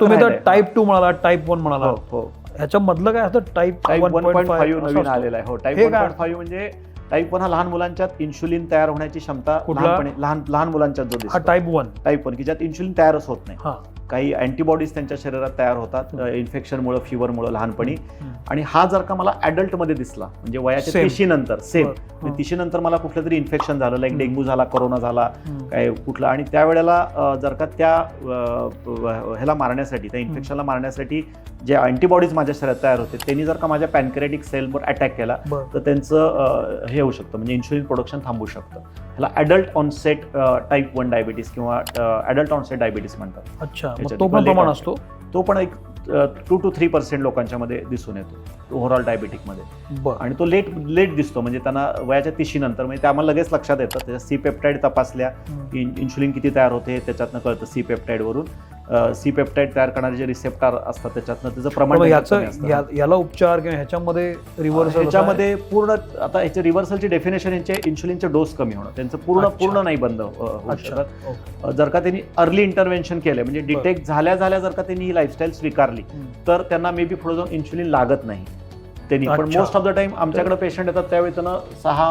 तुम्ही तर. Type two म्हणाला टाईप वन म्हणाला हो हो. ह्याच्यामधलं काय असतं? Type type one point five नवीन आलेला आहे. हो टाईप वन? पॉईंट फाईव्ह म्हणजे टाईप वन हा लहान मुलांच्यात इन्शुलिन तयार होण्याची क्षमता? लहानपणी लहान लहान मुलांच्यात जो हा टाईप वन टाईप वन की ज्यात इन्शुलिन तयारच होत नाही. हा. काही अँटीबॉडीज त्यांच्या शरीरात तयार होतात इन्फेक्शनमुळे फिवरमुळे लहानपणी. आणि हा जर का मला adult मध्ये दिसला म्हणजे वयाच्या Same. तिशी नंतर सेम बरं. हा. तिशी नंतर मला कुठलं तरी इन्फेक्शन झालं लाईक. डेंग्यू झाला कोरोना झाला. काय कुठलं आणि त्यावेळेला जर का त्या ह्याला मारण्यासाठी त्या इन्फेक्शनला मारण्यासाठी जे अँटीबॉडीज माझ्या शरीरात तयार होते त्यांनी जर का माझ्या पॅनक्रेटिक सेलवर अटॅक केला. तर त्यांचं हे होऊ शकतं म्हणजे इन्शुलिन प्रोडक्शन थांबू शकतं ह्याला adult onset type one diabetes किंवा ॲडल्ट ऑनसेट डायबिटीस म्हणतात अच्छा त्याच्यात तो पण प्रमाण असतो? तो पण एक टू टू थ्री पर्सेंट लोकांच्यामध्ये दिसून येतो ओव्हरऑल डायबिटिकमध्ये बरं. आणि तो लेट लेट दिसतो म्हणजे त्यांना वयाच्या तिशी नंतर म्हणजे आम्हाला लगेच लक्षात येतं त्याच्या सी पेप्टाईड तपासल्या इन्शुलिन किती तयार होते त्याच्यातनं कळतं सी पेप्टाईडवरून सी पेप्टाईड तयार करणारे जे रिसेप्टर असतात त्याच्यातनं त्याचं प्रमाण याचं याला उपचार किंवा ह्याच्यामध्ये रिव्हर्स ह्याच्यामध्ये पूर्ण आता ह्याचे रिव्हर्सलची डेफिनेशन यांचे इन्शुलिनचे डोस कमी होणं. त्यांचं पूर्ण. पूर्ण नाही बंद शकत. जर का त्यांनी अर्ली इंटरव्हेन्शन केलं म्हणजे डिटेक्ट झाल्या झाल्या जर का त्यांनी ही लाईफस्टाईल स्वीकारली. तर त्यांना मे बी पुढे जाऊन इन्शुलिन लागत नाही. त्यांनी पण अच्छा. मोस्ट ऑफ द टाइम आमच्याकडे पेशंट येतात त्यावेळी त्यांना सहा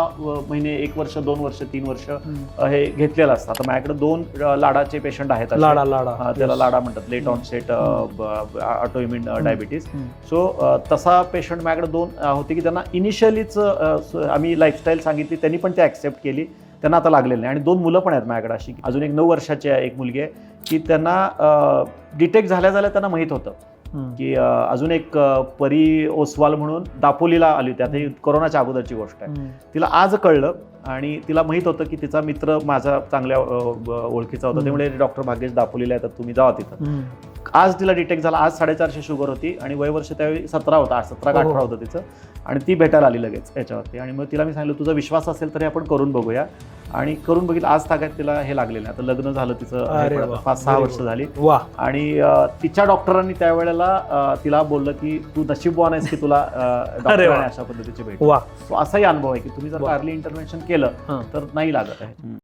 महिने एक वर्ष दोन वर्ष तीन वर्ष हम्म. अ, हे घेतलेलं असतं आता माझ्याकडे दोन अ, लाडाचे पेशंट आहेत असे. लाडा लाडा हा, त्याला Yes. लाडा म्हणतात late onset autoimmune hmm. Diabetes hmm. So तसा पेशंट माझ्याकडे दोन अ, होते की त्यांना इनिशियलीच आम्ही लाईफस्टाईल सांगितली त्यांनी पण ते ॲक्सेप्ट केली त्यांना आता लागलेलं नाही आणि दोन मुलं पण आहेत माझ्याकडे अशी अजून एक नऊ वर्षाची आहे एक मुलगी आहे की त्यांना डिटेक्ट झाल्या झाल्या त्यांना माहीत होतं. की अजून एक परी ओसवाल म्हणून दापोलीला आली होती. आता ही कोरोनाच्या अगोदरची गोष्ट आहे. तिला आज कळलं आणि तिला माहीत होतं की तिचा मित्र माझा चांगल्या ओळखीचा होता. त्यामुळे डॉक्टर भाग्येश दापोलीला येतात. तुम्ही जावा तिथं. आज तिला डिटेक्ट झाला. आज साडेचारशे शुगर होती आणि वय वर्ष त्यावेळी सतरा होता. आज सतरा का हो. अठरा होतं तिचं. आणि ती भेटायला आली लगेच याच्यावरती. आणि मग तिला मी सांगितलं तुझा विश्वास असेल तर हे आपण करून बघूया. आणि करून बघितलं आज तागात तिला हे लागलेलं. आता लग्न झालं तिचं. पाच सहा वर्ष. झाली आणि तिच्या डॉक्टरांनी त्यावेळेला तिला बोललं की तू नशीबवान आहेस की तुला. अशा पद्धतीची भेट असाही अनुभव आहे की तुम्ही जर. अर्ली इंटरव्हेन्शन केलं. तर नाही लागत आहे